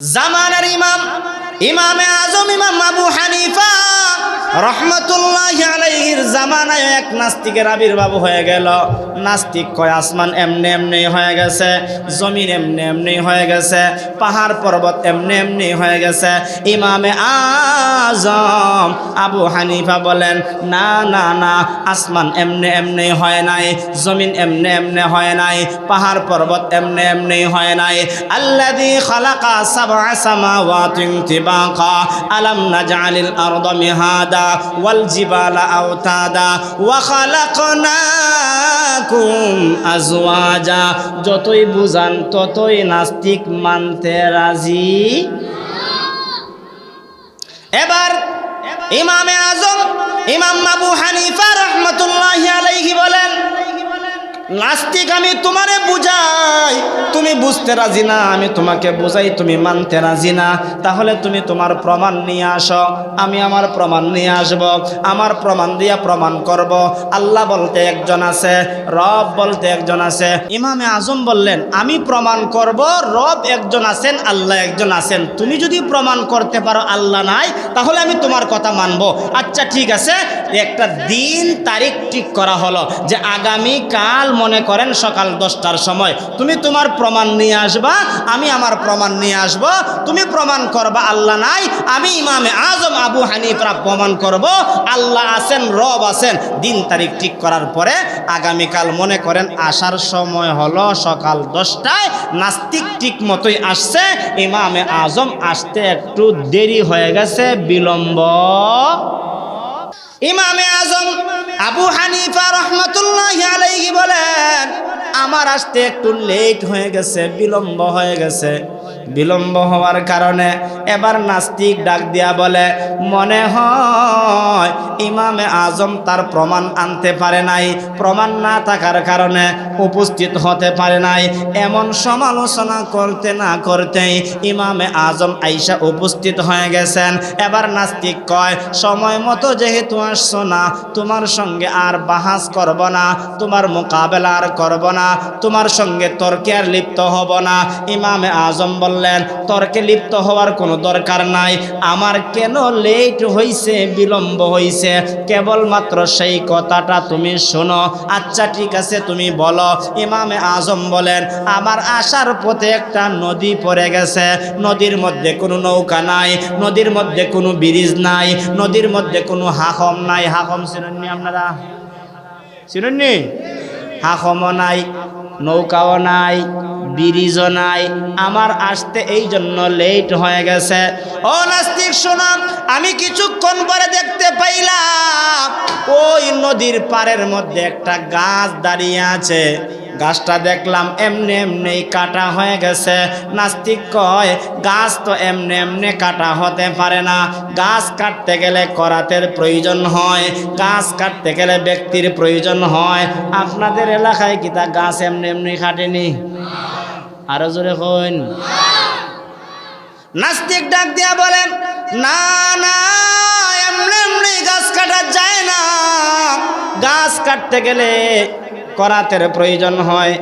জামানার ইমাম ইমামে আজম ইমাম আবু হানিফা। রহমতুল্লাহ আলাইহির জামানায় এক নাস্তিকের আবির্ভাব হয়ে গেল। নাস্তিক কয়, আসমান এমনি এমনি হয়ে গেছে, জমিন এমনি এমনি হয়ে গেছে, পাহাড় পর্বত এমনি এমনি হয়ে গেছে। ইমামে আজম আবু হানিফা বলেন, না না না, আসমান এমনি এমনি হয় নাই, জমিন এমনি এমনি হয় নাই, পাহাড় পর্বত এমনি এমনি হয় নাই। আল্লাযী খালাকা সাবআ সামাওয়াতিন তিবাকা, আলাম নাজআলিল আরদা মিহাদা ওয়াল জিবালা আওতাদা আজওয়াজা। যতই বুঝান, ততই নাস্তিক মানতে রাজি। এবার ইমামে আজম, ইমাম আবু হানিফা রহমতুল্লাহ আলাইহি বলেন নাস্তিক আমি তোমারে বুঝাই। তুমি বুঝতে রাজি না, আমি তোমাকে বুঝাই, তুমি মানতে রাজি না। তাহলে তুমি তোমার প্রমাণ নিয়ে আসো, আমি আমার প্রমাণ নিয়ে আসব। আমার প্রমাণ দিয়া প্রমাণ করব। আল্লাহ বলতে একজন আছে, রব বলতে একজন আছে। ইমামে আজম বললেন, আমি প্রমাণ করব, রব একজন আছেন, আল্লাহ একজন আছেন। তুমি যদি প্রমাণ করতে পারো আল্লাহ নাই, তাহলে আমি তোমার কথা মানব। আচ্ছা ঠিক আছে, একটা দিন তারিখ ঠিক করা হলো যে আগামী কাল মনে করেন সকাল দশটার সময়, তুমি তোমার প্রমাণ নিয়ে আসবা, আমি আমার প্রমাণ নিয়ে আসব, তুমি প্রমাণ করবা, আল্লাহ নাই, আমি ইমামে আজম আবু হানিফরা প্রমাণ করব, আল্লাহ আছেন, রব আছেন। দিন তারিখ ঠিক করার পরে আগামীকাল মনে করেন আসার সময় হলো সকাল দশটায়, নাস্তিক ঠিক মতোই আসছে, ইমামে আজম আসতে একটু দেরি হয়ে গেছে, বিলম্ব। ইমামে আজম আবু হানিফা রহমতুল্লাহ আলাইহি বলেন, আমার আসতে একটু লেট হয়ে গেছে, বিলম্ব হয়ে গেছে। বিলম্ব হওয়ার কারণে এবার নাস্তিক ডাক দিয়া বলে, মনে হয় ইমামে আজম তার প্রমাণ আনতে পারে নাই। প্রমাণ না থাকার কারণে উপস্থিত হতে পারে নাই। এমন সমালোচনা করতে না করতেই ইমামে আজম আইসা উপস্থিত হয়ে গেছেন। এবার নাস্তিক কয়, সময় মতো যেহেতু আসছো না, তোমার সঙ্গে আর বাহাস করব না, তোমার মোকাবেলা আর করব না, তোমার সঙ্গে তর্কে আর লিপ্ত হব না। ইমামে আজম বললেন তর্কে লিপ্ত হওয়ার কোনো দরকার নাই। আমার কেন লেট হইছে, বিলম্ব হইছে? কেবলমাত্র সেই কথাটা তুমি শোনো। আচ্ছা ঠিক আছে, তুমি বলো। ইমামে আজম বলেন, আমার আসার পথে একটা নদী পড়ে গেছে। নদীর মধ্যে কোনো নৌকা নাই, নদীর মধ্যে কোনো ব্রিজ নাই, নদীর মধ্যে কোনো হাকম নাই। হাকম চিনুননি আপনারা? চিনুননি? হাকমও নাই, নৌকাও নাই ব্রিজও নাই আমার আসতে এই জন্য লেট হয়ে গেছে। ও নাস্তিক শোনাম আমি কিছুক্ষণ পরে দেখতে পাইলাম, ওই নদীর পাড়ের মধ্যে একটা গাছ দাঁড়িয়ে আছে। গাছটা দেখলাম এমনি এমনি কাটা হয়ে গেছে। নাস্তিক কয়, গাছ তো এমনি এমনি কাটা হতে পারে না। গাছ কাটতে গেলে করাতের প্রয়োজন হয়, গাছ কাটতে গেলে ব্যক্তির প্রয়োজন হয়। আপনাদের এলাকায় কি তা গাছ এমনি এমনি কাটেনি? আরও জোরে হইন নাস্তিক ডাক দিয়া বলেন, না না, এমনি এমনি গাছ কাটা যায় না। গাছ কাটতে গেলে করাতের প্রয়োজন হয়।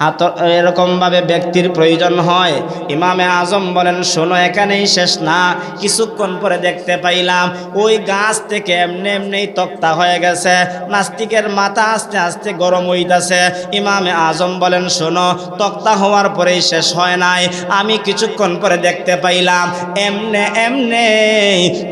হাত এরকমভাবে ব্যক্তির প্রয়োজন হয়। ইমামে আজম বলেন, শোনো, এখানেই শেষ না। কিছুক্ষণ পরে দেখতে পাইলাম, ওই গাছ থেকে এমনি এমনি তক্তা হয়ে গেছে। নাস্তিকের মাথা আস্তে আস্তে গরম হইতাছে। ইমামে আজম বলেন, শোনো, তক্তা হওয়ার পরেই শেষ হয় নাই। আমি কিছুক্ষণ পরে দেখতে পাইলাম, এমনে এমনে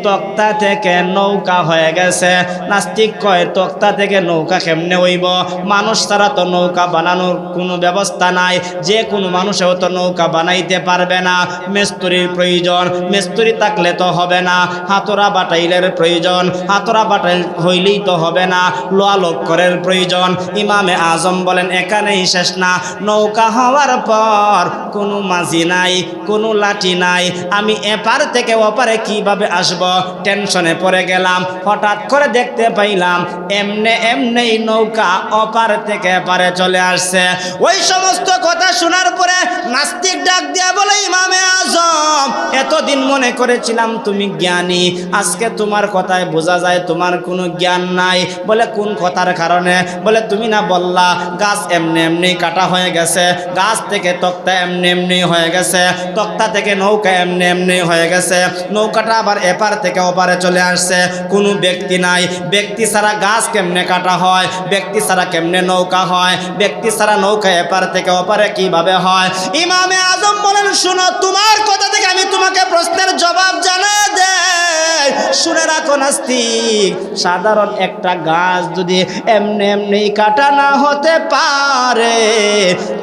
তক্তা থেকে নৌকা হয়ে গেছে। নাস্তিক কয়, তক্তা থেকে নৌকা কেমনে হইব? মানুষ ছাড়া তো নৌকা বানানোর কোনো ব্যবস্থা নাই। যে কোনো মানুষেও তো নৌকা বানাইতে পারবে না। মেস্তুরির প্রয়োজন। মেস্তুরি থাকলে তো হবে না। হাতরা বাটাইলের প্রয়োজন। হাতরা বাটাইল হইলেই তো হবে না। লোয়া লক্করের প্রয়োজন। ইমামে আজম বলেন, এখানেই শেষ না। নৌকা হওয়ার পর কোনো মাঝি নাই, কোনো লাঠি নাই। আমি এপার থেকে ওপারে কীভাবে আসব? টেনশনে পড়ে গেলাম। হঠাৎ করে দেখতে পাইলাম, এমনে এমনেই নৌকা অপার থেকে এপারে চলে আসছে। ওই সমস্ত কথা শোনার পরে নাস্তিক ডাক দিয়া বলে, ইমামে আজম, এতদিন মনে করেছিলাম তুমি জ্ঞানী। আজকে তোমার কথায় বোঝা যায় তোমার কোনো জ্ঞান নাই। বলে, কোন কথার কারণে? বলে, তুমি না বললা, গাছ এমনি এমনি কাটা হয়ে গেছে। গাছ থেকে তক্তা এমনি এমনি হয়ে গেছে। তক্তা থেকে নৌকা এমনি এমনি হয়ে গেছে। নৌকাটা আবার এপার থেকে ওপারে চলে আসছে। কোনো ব্যক্তি নাই। ব্যক্তি ছাড়া গাছ কেমনে কাটা হয়? ব্যক্তি ছাড়া কেমনে নৌকা হয়? ব্যক্তি ছাড়া নৌকা এপার থেকে ওপারে কীভাবে হয়? ইমামে আজম বলেন, শুনো, তোমার কথা থেকে আমি তোমাকে প্রশ্নের জবাব জানা দেয় শুনে রাখো নাস্তিক, সাধারণ একটা গাছ যদি এমনি এমনি কাটা না হতে পারে,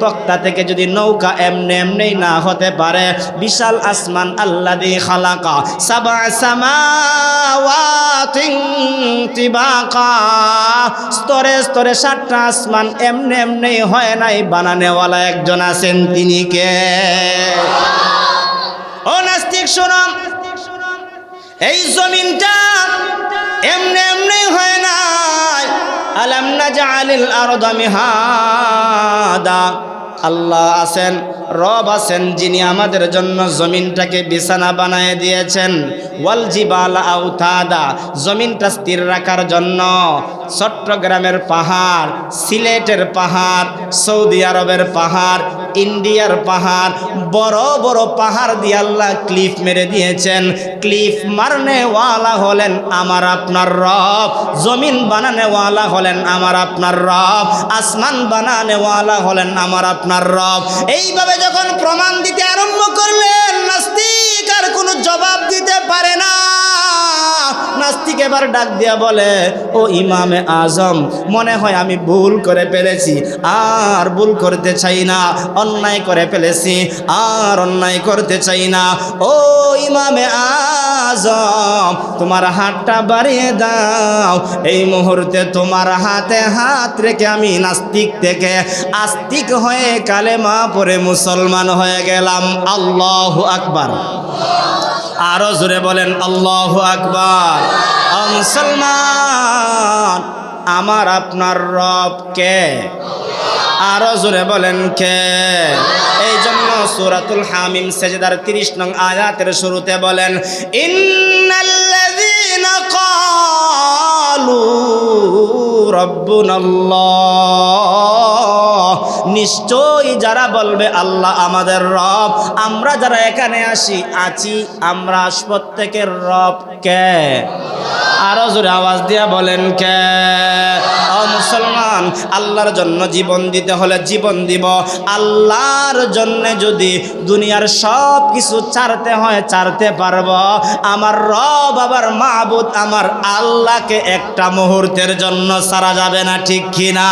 তক্তা থেকে যদি নৌকা এমনি এমনি না হতে পারে, বিশাল আসমান আল্লাহ দিয়ে খালাকা, সাবা সামাওয়াতিন তিবাকা। স্তরে স্তরে সাতটা আসমান এমনি এমনি হয় নাই বানানেওয়ালা একজন আছেন তিনি কে? ও নাস্তিক শোনাম এই জমিনটা এমনি এমনি হয় নাই। আলাম না জালিল আরদ মিহাদা। আল্লাহ আছেন রব আছেন যিনি আমাদের জন্য জমিনটাকে বিছানা বানায় দিয়েছেন। ওয়াল জিবাল আউতাদা, জমিনটা স্থির রাখার জন্য। চট্টগ্রামের পাহাড়, সিলেটের পাহাড়, সৌদি আরবের পাহাড়, ইন্ডিয়ার পাহাড়, বড় বড় পাহাড় দিয়ে আল্লাহ ক্লিফ মেরে দিয়েছেন। ক্লিফ মারনেওয়ালা হলেন আমার আপনার রব। জমিন বানানেওয়ালা হলেন আমার আপনার রব। আসমান বানানেওয়ালা হলেন আমার আপনার রব। এইভাবে যখন প্রমাণ এবার ডাক দিয়া বলে, ও ইমামে আজম, মনে হয় আমি ভুল করে ফেলেছি। আর ভুল করতে চাই না, অন্যায় করে ফেলেছি। আর অন্যায় করতে চাই না। ও ইমামে আজম, তোমার হাতটা বাড়িয়ে দাও। এই মুহূর্তে তোমার হাতে হাত রেখে আমি নাস্তিক থেকে আস্তিক হয়ে কালেমা পরে মুসলমান হয়ে গেলাম। আল্লাহ আকবার। আরও জোরে বলেন, আল্লাহ আকবার। মুসলমান, আমার আপনার রব কে? আরও জোরে বলেন কে? এই জন্য সুরাতুল হামিম সেজেদার তিরিশ নং আয়াতের শুরুতে বলেন, ইন্নাল্লাযীনা ক্বালু নিশ্চয়ই যারা বলবে, আল্লাহ আমাদের রব। আমরা যারা এখানে আসি, আছি, আমরা প্রত্যেকের রব কে? আরও জোরে আওয়াজ দিয়া বলেন কে? মুসলমান, আল্লাহর জন্য জীবন দিতে হলে জীবন দিব। আল্লাহর জন্য যদি দুনিয়ার সব কিছু ছাড়তে হয়, ছাড়তে পারব। আমার রব আবার মাহবুদ, আমার আল্লাহকে একটা মুহূর্তের জন্য সারা যাবে না, ঠিক কিনা?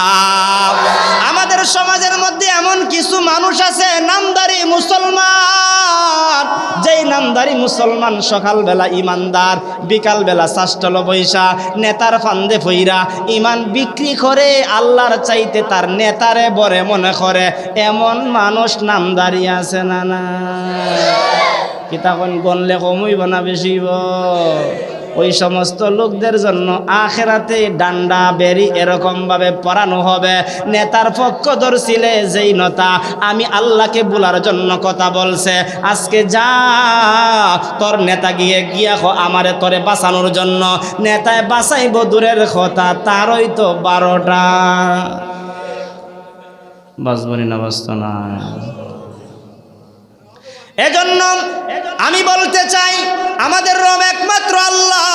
আমাদের সমাজের মধ্যে এমন কিছু মানুষ আছে, নামদারি মুসলমান। যেই নামদারি মুসলমান সকালবেলা ইমানদার, বিকালবেলা চাষ্টল বৈশা নেতার ফান্দে ফইরা ইমান বিক্রি করে আল্লাহর চাইতে তার নেতারে বরে মনে করে, এমন মানুষ নামদারি আছে না না কিতাখন গনলে কমইব না বেশিব। ওই সমস্ত লোকদের জন্য আখেরাতে ডান্ডা, বেরি এরকমভাবে পড়ানো হবে। নেতার পক্ষ ধরছিলে যেই নতা আমি আল্লাহকে বলার জন্য কথা বলছে। আজকে যা তোর নেতা গিয়ে গিয়া আমারে তোরে বাঁচানোর জন্য। নেতায় বাঁচাইব দূরের কথা, তারই তো বারোটা। বাঁচবনি না বাঁচত না এজন্য আমি বলতে চাই, আমাদের রব একমাত্র আল্লাহ।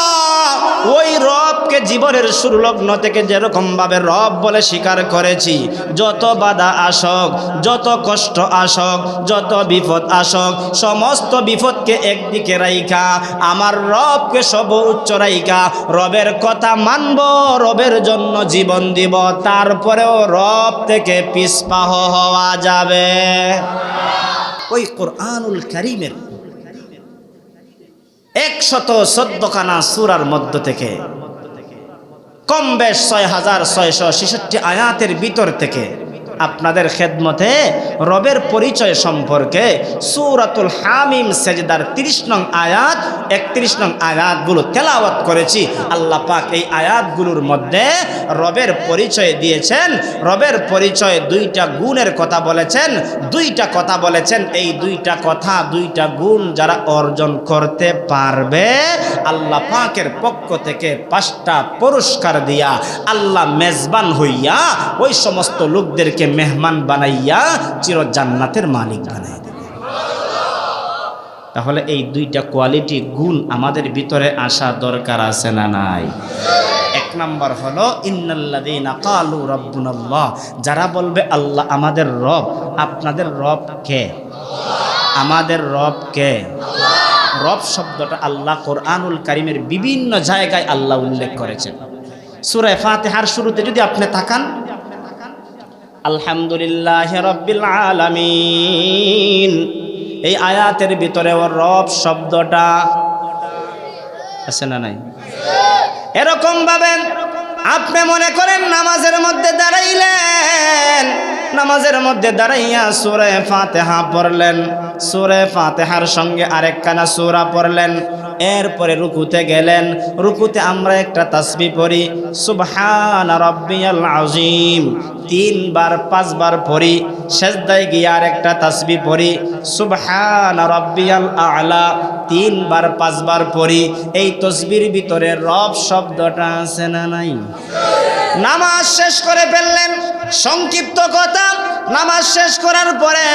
ওই রবকে জীবনের শুরু লগ্ন থেকে যেরকম ভাবে রব বলে স্বীকার করেছি, যত বাধা আসক, যত কষ্ট আসক, যত বিপদ আসক, সমস্ত বিপদকে একদিকে রাইখা, আমার রবকে সব উচ্চ রাইখা, রবের কথা মানব, রবের জন্য জীবন দিব, তারপরেও রব থেকে পিসপাহ হওয়া যাবে। ওই কোরআনুল করিমের একশত চোদ্দখানা সুরার মধ্য থেকে কম বেশ ছয় হাজার ছয়শো ছেষট্টি আয়াতের ভিতর থেকে আপনাদের খেদমতে রবের পরিচয় সম্পর্কে সুরাতুল হামিম সেজদার তিরিশ নং আয়াত, একত্রিশ নং আয়াতগুলো তেলাওয়াত করেছি। আল্লাহ পাক এই আয়াতগুলোর মধ্যে রবের পরিচয় দিয়েছেন। রবের পরিচয় দুইটা গুণের কথা বলেছেন, দুইটা কথা বলেছেন। এই দুইটা কথা, দুইটা গুণ যারা অর্জন করতে পারবে আল্লাহ পাকের পক্ষ থেকে পাঁচটা পুরস্কার দিয়া আল্লাহ মেজবান হইয়া ওই সমস্ত লোকদেরকে মেহমান বানাইয়া চির জান্নাতের মালিক বানাই তাহলে এই দুইটা কোয়ালিটি গুণ আমাদের ভিতরে আসা দরকার আছে না নাই? এক নাম্বার হলো, ইন্নাল্লাযীনা ক্বালু রাব্বুনাল্লাহ যারা বলবে, আল্লাহ আমাদের রব আপনাদের রব কে? আমাদের রব কে? রব শব্দটা আল্লাহ কোরআনুল কারিমের বিভিন্ন জায়গায় আল্লাহ উল্লেখ করেছেন। সূরা ফাতিহার শুরুতে যদি আপনি তাকান, আলহামদুলিল্লাহ রব্বিল আলামিন, এই আয়াতের ভিতরে ওর রব শব্দটা আছে না নাই? এরকম ভাবে আপনি মনে করেন নামাজের মধ্যে দাঁড়াইলেন নামাজের মধ্যে দাঁড়াইয়া সুরে ফাতেহা পড়লেন। সুরে ফাতেহার সঙ্গে আরেকখানা সুরা পড়লেন। এরপরে রুকুতে গেলেন। রুকুতে আমরা একটা তাসবি পড়ি, সুবহান রব্বিয়াল আজিম তিনবার, পাঁচবার পড়ি, সেজদায় গিয়ে আর একটা তাসবি পড়ি, সুবহান রব্বিয়াল আলা। তিনবার, পাঁচবার পড়ি। এই তসবির ভিতরে রব শব্দটা আছে না নাই? নামাজ শেষ করে ফেললেন। সংক্ষিপ্ত কথা, নামাজ শেষ করার পরে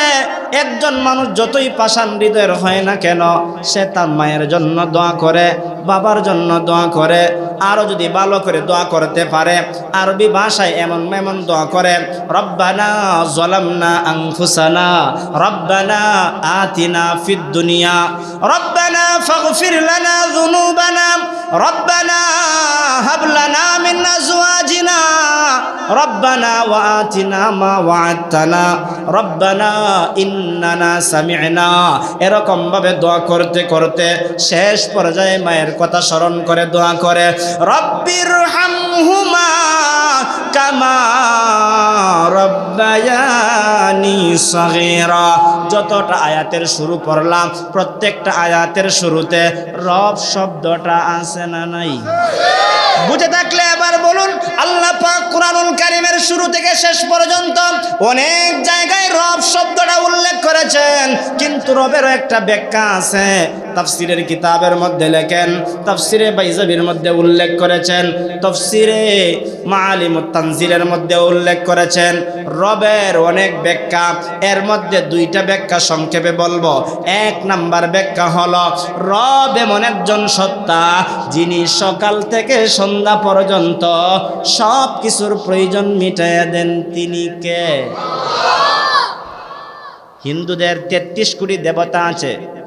একজন মানুষ যতই পাষাণ হৃদয়ের হয় না কেন, সে তার মায়ের জন্য দোয়া করে, বাবার জন্য দোয়া করে আরও যদি ভালো করে দোয়া করতে পারে, আরবি ভাষায় এমন এমন দোয়া করে, রব্বানা জলামনা আংফুসানা রব্বানা আতিনা ফিদ দুনিয়া, রব্বানা ফাগফির লানা যুনুবানা, রব্বানা হাবলানা মিন আজওয়াজিনা। রব্বানা ওয়া আতিনা মা ওয়া'আদতানা। রব্বানা ইন্নানা সামি'না। এরকম ভাবে দোয়া করতে করতে শেষ পর্যায়ে মায়ের কথা স্মরণ করে দোয়া করে রব্বির হামহুমা কামা রব্বায়ানি সগীরা। যতটা আয়াতের শুরু পড়লাম, প্রত্যেকটা আয়াতের শুরুতে রব শব্দটা আছে না নাই? বুঝে থাকলে এবার বলুন, আল্লাহ পাক কোরআনুল কারিমের শুরু থেকে শেষ পর্যন্ত অনেক জায়গায় রব শব্দটা উল্লেখ করেছেন, কিন্তু রবেরও একটা ব্যাখ্যা আছে। তাফসিরের কিতাবের মধ্যে লেখেন, তাফসিরে বাইজাবির মধ্যে উল্লেখ করেছেন, তফসিরে মালিমুত তানজিলের মধ্যে উল্লেখ করেছেন। রবের অনেক ব্যাখ্যা, এর মধ্যে দুইটা ব্যাখ্যা সংক্ষেপে বলব। এক নাম্বার ব্যাখ্যা হলো, রব এমন একজন সত্তা যিনি সকাল থেকে পর্যন্ত সব কিছুর প্রয়োজন মিটাইয়া দেন তিনি কে? হিন্দুদের তেত্রিশ কোটি দেবতা আছে।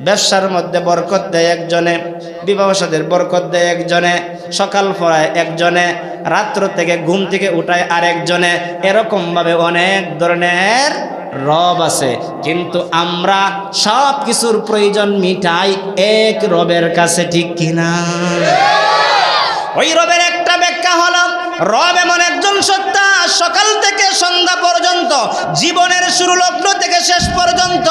ব্যবসার মধ্যে বরকত দেয় একজনে বিবাহ সাদের বরকত দেয় একজনে, সকাল পড়ায় একজনে, রাত্র থেকে ঘুম থেকে উঠায় আরেকজনে। এরকমভাবে অনেক ধরনের রব আছে। কিন্তু আমরা সব কিছুর প্রয়োজন মিটাই এক রবের কাছে, ঠিক কিনা? ওই রবের একটা ব্যাখ্যা হলো, রব এমন একজন সত্তা, সকাল থেকে সন্ধ্যা পর্যন্ত, জীবনের শুরু লগ্ন থেকে শেষ পর্যন্ত,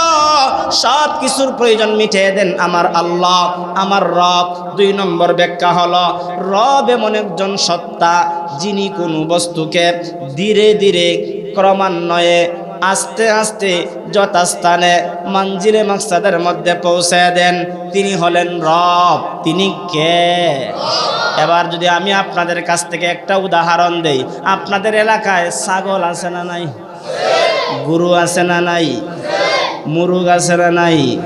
সব কিছুর প্রয়োজন মিটিয়ে দেন আমার আল্লাহ, আমার রব। দুই নম্বর ব্যাখ্যা হলো, রব এমন একজন সত্তা, যিনি কোনো বস্তুকে ধীরে ধীরে ক্রমান্বয়ে, আস্তে আস্তে যথাস্থানে, মঞ্জিলে মকসাদের মধ্যে পৌঁছে দেন। তিনি হলেন রব, তিনি কে? এবার যদি আমি আপনাদের কাছ থেকে একটা উদাহরণ দেই, আপনাদের এলাকায় ছাগল আছে না নাই? গরু আছে না নাই? মুরুগ আছে না নাই?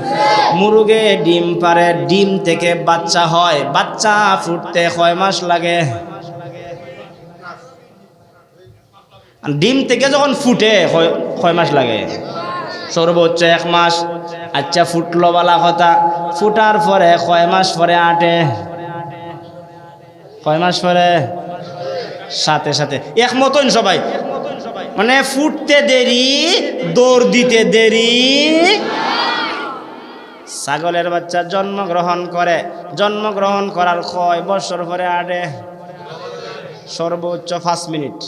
মুরুগে ডিম পারে, ডিম থেকে বাচ্চা হয়, বাচ্চা ফুটতে কয় মাস লাগে? ডিম থেকে যখন ফুটে কয়- মাস লাগে? সর্বোচ্চ এক মাস। আচ্ছা ফুটলো বালা কথা। ফুটার পরে কয় মাস পরে আটে? কয় মাস পরে? সাথে সাথে। এক মতন সবাই? মানে ফুটতে দেরি, দৌড় দিতে দেরি। ছাগলের বাচ্চা জন্মগ্রহণ করে। জন্মগ্রহণ করার কয় বছর পরে আটে? সর্বোচ্চ পাঁচ মিনিট।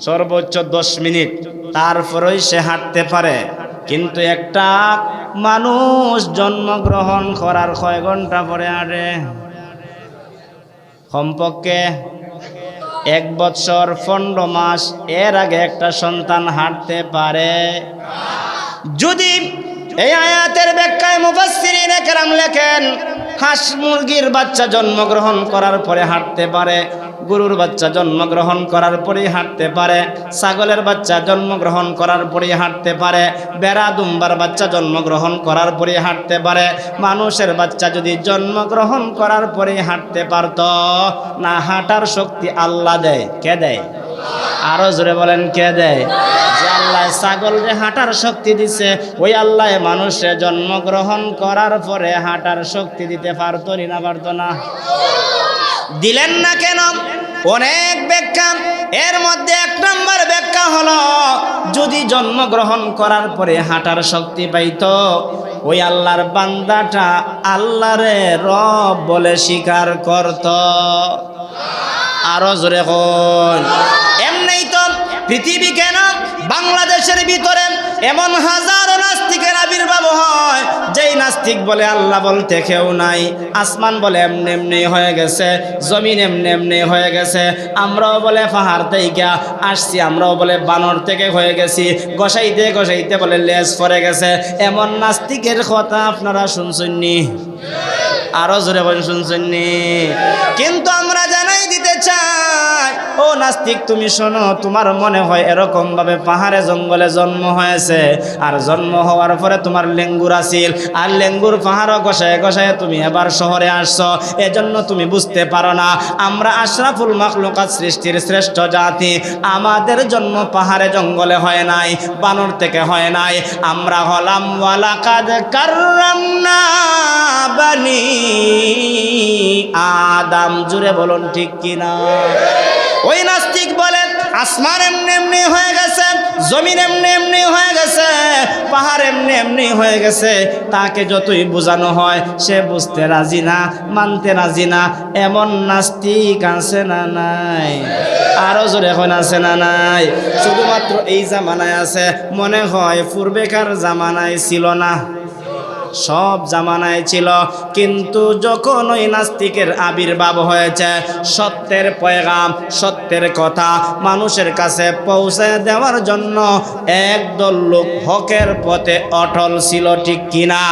সর্বোচ্চ দশ মিনিট। তারপরেই সে হাঁটতে পারে। কিন্তু একটা মানুষ জন্মগ্রহণ করার কয় ঘণ্টা পরে হাঁটে কমপক্ষে এক বছর পনেরো মাস, এর আগে একটা সন্তান হাঁটতে পারে। যদি এই আয়াতের ব্যাখ্যায় মুফাসসিরিন কেরাম লেখেন, হাঁস মুরগির বাচ্চা জন্মগ্রহণ করার পরে হাঁটতে পারে। গরুর বাচ্চা জন্মগ্রহণ করার পরেই হাঁটতে পারে, ছাগলের বাচ্চা জন্মগ্রহণ করার পরেই হাঁটতে পারে, বেড়া দুম্বার বাচ্চা জন্মগ্রহণ করার পরেই হাঁটতে পারে, মানুষের বাচ্চা যদি জন্মগ্রহণ করার পরেই হাঁটতে পারত, না হাঁটার শক্তি আল্লাহ দেয়, কে দেয়? আরও জোরে বলেন, কে দেয়? যে আল্লাহ ছাগলরে হাঁটার শক্তি দিছে, ওই আল্লাহ মানুষে জন্মগ্রহণ করার পরে হাঁটার শক্তি দিতে পারতো না পারতো না? দিলেন না কেন? অনেক ব্যাখ্যা। এর মধ্যে এক নম্বর ব্যাখ্যা হলো, যদি জন্মগ্রহণ করার পরে হাঁটার শক্তি পাইত, ওই আল্লাহর বান্দাটা আল্লাহরে রব বলে স্বীকার করত। আরও জোরে হন পৃথিবী কেন? বাংলাদেশের ভিতরে এমন হাজারো নাস্তিকের আবির্ভাব হয় যেই নাস্তিক বলে আল্লাহ বলতে কেউ নাই। আসমান বলে এমনি এমনি হয়ে গেছে, জমিন এমনি এমনি হয়ে গেছে। আমরাও বলে পাহাড় থেকে আসছি, আমরাও বলে বানর থেকে হয়ে গেছি। গসাইতে গসাইতে বলে লেজ পরে গেছে। এমন নাস্তিকের কথা আপনারা শুনছেননি? আরও জোরে বলেন শুনছেননি? কিন্তু ও নাস্তিক, তুমি শোনো, তোমার মনে হয় এরকম ভাবে পাহাড়ে জঙ্গলে জন্ম হয়েছে। আর জন্ম হওয়ার পরে তোমার লেঙ্গুর আসিল। আর লেঙ্গুর পাহাড়ও গসায় গসায় তুমি এবার শহরে আসছো। এজন্য তুমি বুঝতে পারো না, আমরা আশরাফুল মাখলুকাত সৃষ্টির শ্রেষ্ঠ জাতি। আমাদের জন্ম পাহাড়ে জঙ্গলে হয় নাই, বানর থেকে হয় নাই। আমরা হলাম ওয়ালাকাদ কাররামনা বানি আদাম। জুড়ে বলুন ঠিক কিনা? ওই নাস্তিক বলে, আসমান এমনি এমনি হয়ে গেছে, জমিন এমনি এমনি হয়ে গেছে, পাহাড় এমনি এমনি হয়ে গেছে। তাকে যতই বোঝানো হয়, সে বুঝতে রাজি না, মানতে রাজি না, এমন নাস্তিক আছে না নাই? আরও জোরে এখন আছে না নাই? শুধুমাত্র এই জামানায় আছে, মনে হয় পূর্বেকার জামানায় ছিল না। সব জামানায় ছিল। কিন্তু যখন ওই নাস্তিকের আবির্ভাব হয়েছে, সত্যের পয়গাম, সত্যের কথা মানুষের কাছে পৌঁছে দেওয়ার জন্য একদল লোক হকের পথে অটল ছিল ঠিক কিনা?